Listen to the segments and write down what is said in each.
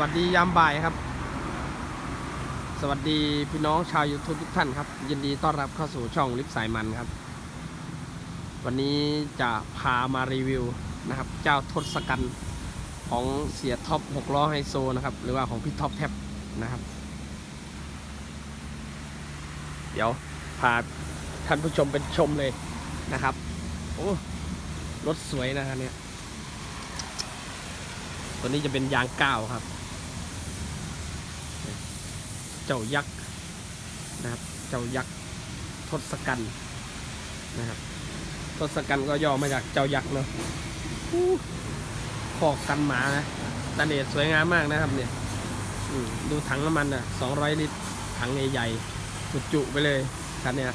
วัสดียามบ่ายครับ สวัสดีพี่น้องชาว YouTube ทุกท่านครับ ยินดีต้อนรับเข้าสู่ช่องลิฟสายมันครับ วันนี้จะพามารีวิวนะครับ เจ้าทศกัณฐ์ของเสียท็อป6ล้อไฮโซนะครับ หรือว่าของพี่ท็อปแท็บนะครับ เดี๋ยวพาท่านผู้ชมเป็นชมเลยนะครับ โอ้รถสวยนะครับเนี่ยตัวนี้จะเป็นยางก้าวครับ เจ้ายักษ์นะครับ เจ้ายักษ์ทศกัณฐ์นะครับทศกัณฐ์ก็ย่อมาจากเจ้ายักษ์เนาะขอกกันหมานะตาเดชสวยงามมากนะครับ เนี่ยดูถังน้ำมันอะ200ลิตร ถังใหญ่ๆจุๆไปเลยคันเนี้ย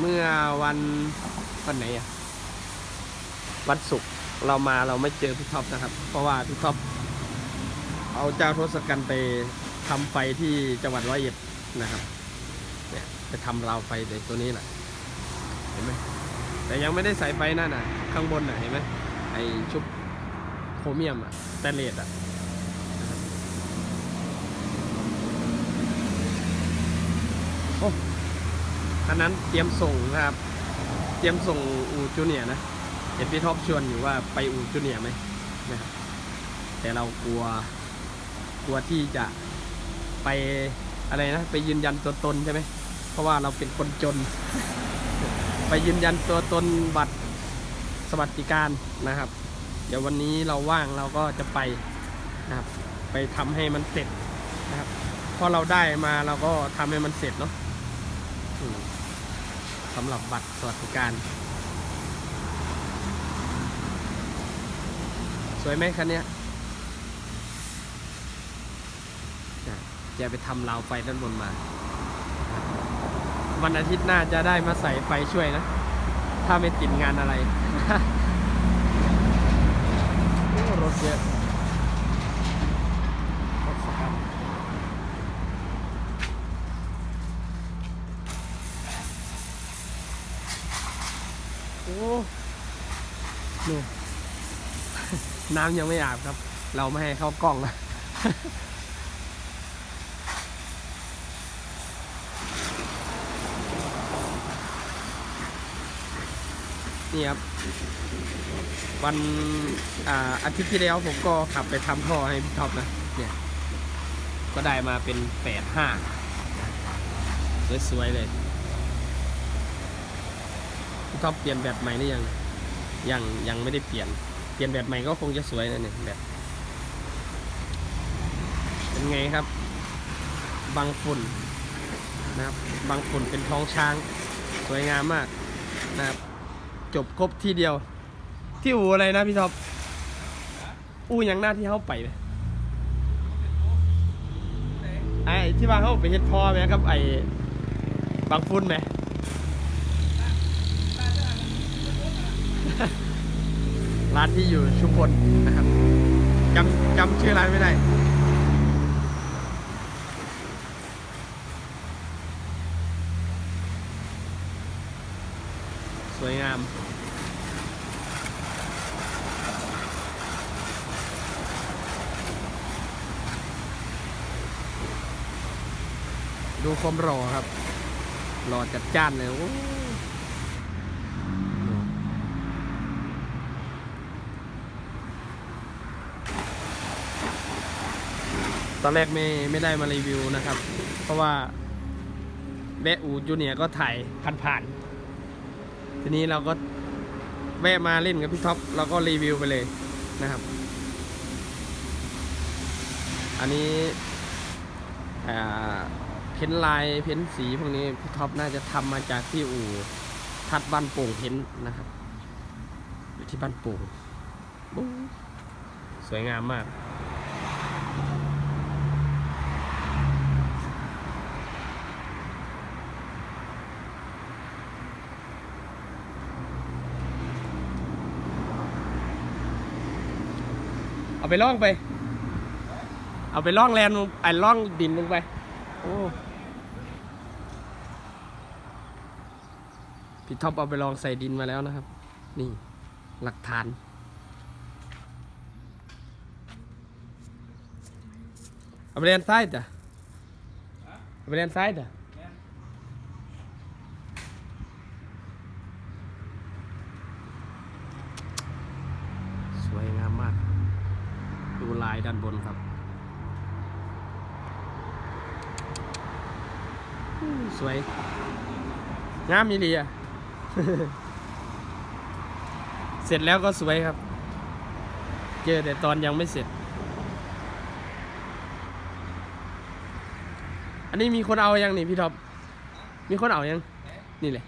เมื่อวันวันไหนอะ วันศุกร์ เรามาเราไม่เจอพี่ท็อปนะครับ เพราะว่าพี่ท็อปเอาเจ้าทศกัณฐ์ไปทำไฟที่จังหวัดร้อยเอ็ดนะครับ เนี่ยไปทำราวไฟในตัวนี้แหละเห็นไหมแต่ยังไม่ได้ใส่ไฟนั่นน่ะ ข้างบนน่ะเห็นไหมไอชุบโครเมียมอะแตนเลสอะนะครับโอ้คันนั้นเตรียมส่งนะครับ เตรียมส่งอูจูเนียนะ เห็นพี่ท็อปชวนอยู่ว่าไปอูจูเนียไหมนะครับแต่เรากลัวกลัวที่จะไปอะไรนะ ไปยืนยันตัวตนใช่ไหมเพราะว่าเราเป็นคนจน ไปยืนยันตัวตนบัตรสวัสดิการนะครับ เดี๋ยววันนี้เราว่างเราก็จะไปนะครับ ไปทำให้มันเสร็จนะครับพอเราได้มาเราก็ทำให้มันเสร็จเนาะสำหรับบัตรสวัสดิการ สวยไหมคันเนี้ยน่ะไปทำราวไฟด้านบนมา วันอาทิตย์หน้าจะได้มาใส่ไฟช่วยนะ ถ้าไม่ติดงานอะไรรถเยอะโอ้นี่ น้ำยังไม่อาบครับ เราไม่ให้เข้ากล้องนะนี่ครับ วันอาอาทิตย์ที่แล้วผมก็ขับไปทำท่อให้พี่ท็อปนะ เนี่ย ก็ได้มาเป็นแปดห้าสวยๆเลยพี่ท็อปเปลี่ยนแบตใหม่หรือยังยังยังไม่ได้เปลี่ยน ลี่ยนแบตใหม่ก็คงจะสวยนะเนี่ยแบตเป็นไงครับ บางฝุ่นนะครับบางฝุ่นเป็นท้องช้าง สวยงามมากนะครับจบครบที่เดียว ที่อูอะไรนะพี่ท็อปอูอย่างหน้าที่เขาไปไหมไอ้ที่ว่าเขาไปเฮ็ดพอไหมครับไอ้บางฝุ่นไหม ร้านที่อยู่ชุมพลนะครับจำจำชื่อร้านไม่ได้สวยงามดูความรอครับรอจัดจ้านเลยโอ้ ตอนแรกไม่ไม่ได้มารีวิวนะครับ เพราะว่าแวะอูจูเนียร์ก็ถ่ายผ่านๆทีนี้เราก็แวะมาเล่นกับพี่ท็อปเราก็รีวิวไปเลยนะครับ อันนี้อ่าเพ้นลายเพ้นสีพวกนี้พี่ท็อปน่าจะทำมาจากที่อู่ทัดบ้านโป่งเพ้นนะครับ อยู่ที่บ้านโป่งบู๊สวยงามมาก เอาไปล่องไป เอาไปล่องแลนลงไอ้ล่องดินลงไป โอ้พี่ท็อปเอาไปลองใส่ดินมาแล้วนะครับ นี่หลักฐาน เอาไปเรียนซ้ายจ้ะเอาไปเรียนซ้ายจ้ะสวยงามมาก ดูลายด้านบนครับอืม สวยงามยี่ลีอะเสร็จแล้วก็สวยครับ เจอแต่ตอนยังไม่เสร็จ อันนี้มีคนเอายังนี่พี่ท็อปมีคนเอายัง นี่เลย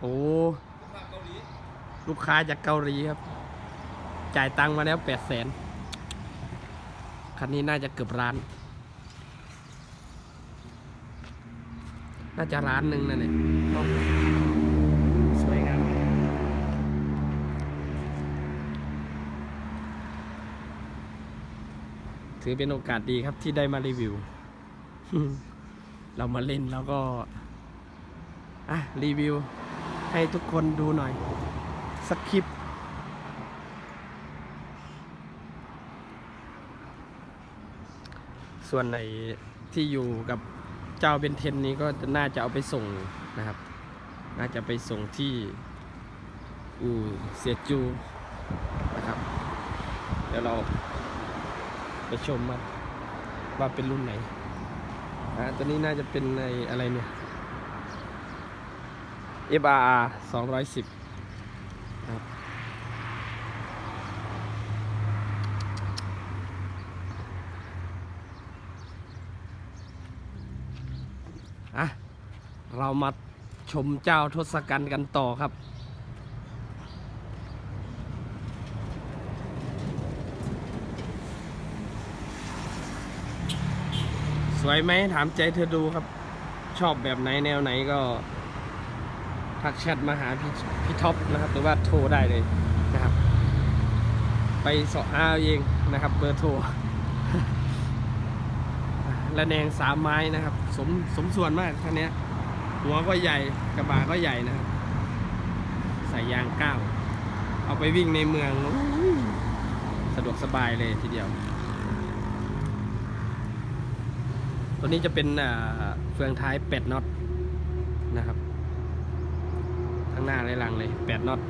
โอ้ลูกค้าเกาหลีลูกค้าจากเกาหลีครับ จ่ายตังค์มาแล้วแปดแสนคันนี้น่าจะเกือบร้าน น่าจะร้านหนึ่งนั่นแหละสวยงามถือเป็นโอกาสดีครับที่ได้มารีวิว เรามาเล่นแล้วก็อะรีวิว ให้ทุกคนดูหน่อยสักคลิปส่วนไหนที่อยู่กับ เจ้าเบนเทนนี้ก็น่าจะเอาไปส่งนะครับ น่าจะไปส่งที่อูเสียจูนะครับ เดี๋ยวเราไปชมมันว่าเป็นรุ่นไหนอ่าตัวนี้น่าจะเป็นในอะไรเนี่ย FRR 210ครับ เรามาชมเจ้าทศกัณฐ์กันต่อครับ สวยไหมถามใจเธอดูครับ ชอบแบบไหนแนวไหนก็ ทักแชทมาหาพี่พี่ท็อปนะครับ หรือว่าโทรได้เลยนะครับ ไปสอบเอาเองนะครับ เบอร์โทรและแนงสามไม้นะครับ สมสมส่วนมากคันเนี้ย หัวก็ใหญ่กระบะก็ใหญ่นะครับใส่ยางก้าวเอาไปวิ่งในเมืองสะดวกสบายเลยทีเดียว ตัวนี้จะเป็นเฟืองท้ายเป็ดน็อตนะครับ ทั้งหน้าและหลังเลยแปดน็อต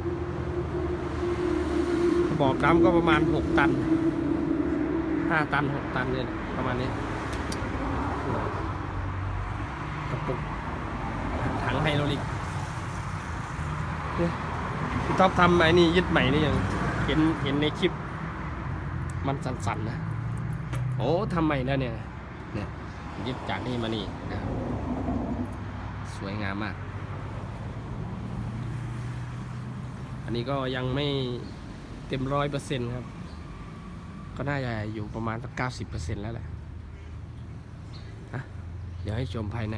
กระบอกดำก็ประมาณหกตันห้าตันหกตันเนี่ยประมาณนี้กระปุก งไฮโดรลิกพี่ท็อปทำไอ้นี่ยึดใหม่นี่ยังเห็นเห็นในคลิป มันสั่นๆนะ โอ้ทำใหม่แล้วเนี่ยเนี่ยยึดจากนี่มานี่นะสวยงามมาก อันนี้ก็ยังไม่เต็มร้อยเปอร์เซ็นต์ครับ ก็น่าจะอยู่ประมาณสักเก้าสิบเปอร์เซ็นต์แล้วแหละอะเดี๋ยวให้ชมภายใน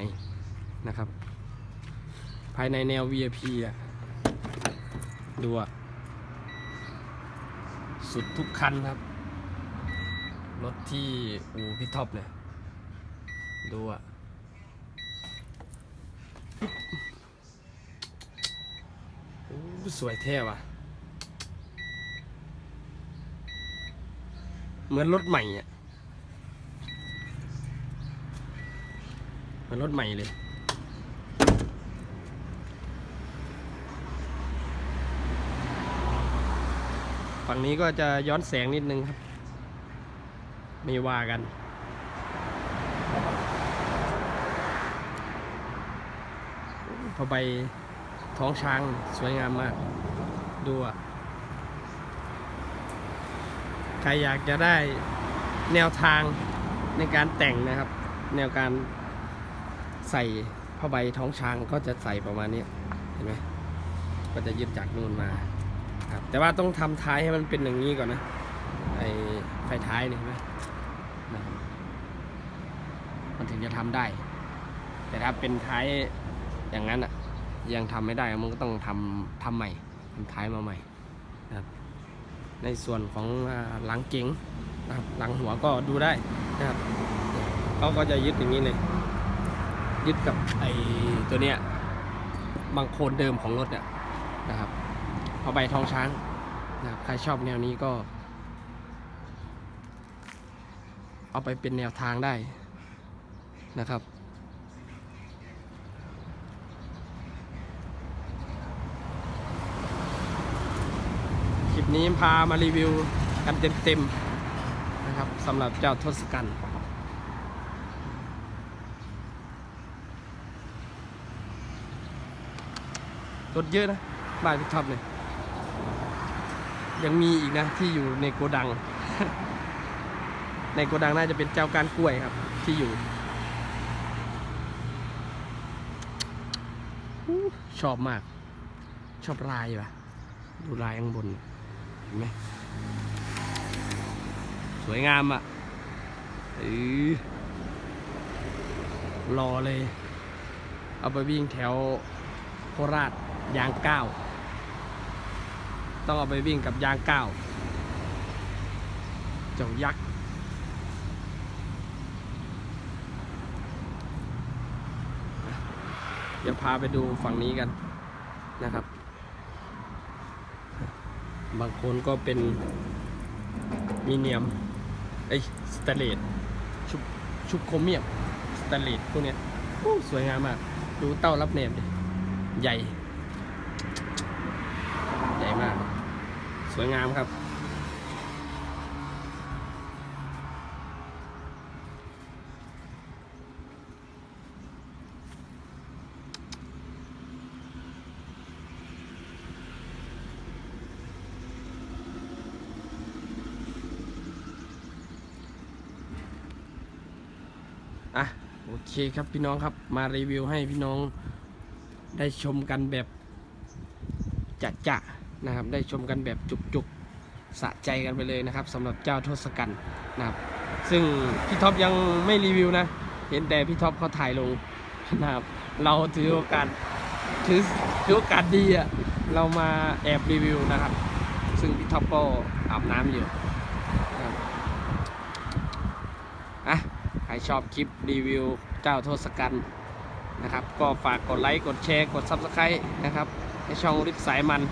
นะครับ ภายในแนว VIP อะ ดูอะ สุดทุกคันครับ รถที่อูพี่ท็อปเนี่ย ดูอะโอ้สวยแท้ว่ะ เหมือนรถใหม่อะ เหมือนรถใหม่เลย ฝั่งนี้ก็จะย้อนแสงนิดนึงครับ ไม่ว่ากัน พอใบท้องช้างสวยงามมาก ดูอะ ใครอยากจะได้แนวทางในการแต่งนะครับ แนวการใส่ผ้าใบท้องช้างก็จะใส่ประมาณนี้ เห็นไหมก็จะยึดจากนู่นมา ครับแต่ว่าต้องทำท้ายให้มันเป็นอย่างนี้ก่อนนะไอไฟท้ายนี่เห็นไหมนะครับมันถึงจะทำได้ แต่ถ้าเป็นท้ายอย่างนั้นอะ ยังทำไม่ได้มันก็ต้องทำทำใหม่ทำท้ายมาใหม่นะครับในส่วนของอ่าหลังเก๋งนะครับหลังหัวก็ดูได้นะครับเขาก็จะยึดอย่างนี้เลยยึดกับไอ้ตัวเนี้ยบางโคลนเดิมของรถเนี่ยนะครับ ผ้าใบทองช้างนะครับใครชอบแนวนี้ก็ เอาไปเป็นแนวทางได้นะครับ คลิปนี้พามารีวิวกันเต็มๆนะครับสำหรับเจ้าทศกัณฐ์รถเยอะนะบ้านพี่ท็อปเนี่ย ยังมีอีกนะที่อยู่ในโกดัง ในโกดังน่าจะเป็นเจ้าการกล้วยครับ ที่อยู่ ชอบมาก ชอบลายว่ะ ดูลายข้างบน เห็นไหมสวยงามอะเออรอเลย เอาไปวิ่งแถวโคราชยางเก้า ต้องเอาไปวิ่งกับยางเก้าเจ้ายักษ์เดี๋ยวพาไปดูฝั่งนี้กันนะครับ บางคนก็เป็นมีเนียมไอ้ยสแตเลสชุบชุบโครเมียมสแตเลสพวกเนี้ยโอ้สวยงามมาก ดูเต้ารับเนมดิใหญ่ ใหญ่มาก สวยงามครับอะโอเคครับพี่น้องครับมารีวิวให้พี่น้องได้ชมกันแบบจะจะๆ นะครับ ได้ชมกันแบบจุกๆสะใจกันไปเลยนะครับสำหรับเจ้าทศกัณฐ์นะครับ ซึ่งพี่ท็อปยังไม่รีวิวนะ เห็นแต่พี่ท็อปเขาถ่ายลงนะครับ เราถือโอกาสถือถือโอกาสดีอะเรามาแอบรีวิวนะครับ ซึ่งพี่ท็อปก็อาบน้ำอยู่นะอะใครชอบคลิปรีวิวเจ้าทศกัณฐ์นะครับ ก็ฝากกดไลค์ กดแชร์ กด Subscribe นะครับในช่องริบสายมัน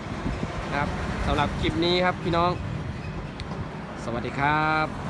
นะครับสำหรับคลิปนี้ครับพี่น้อง สวัสดีครับ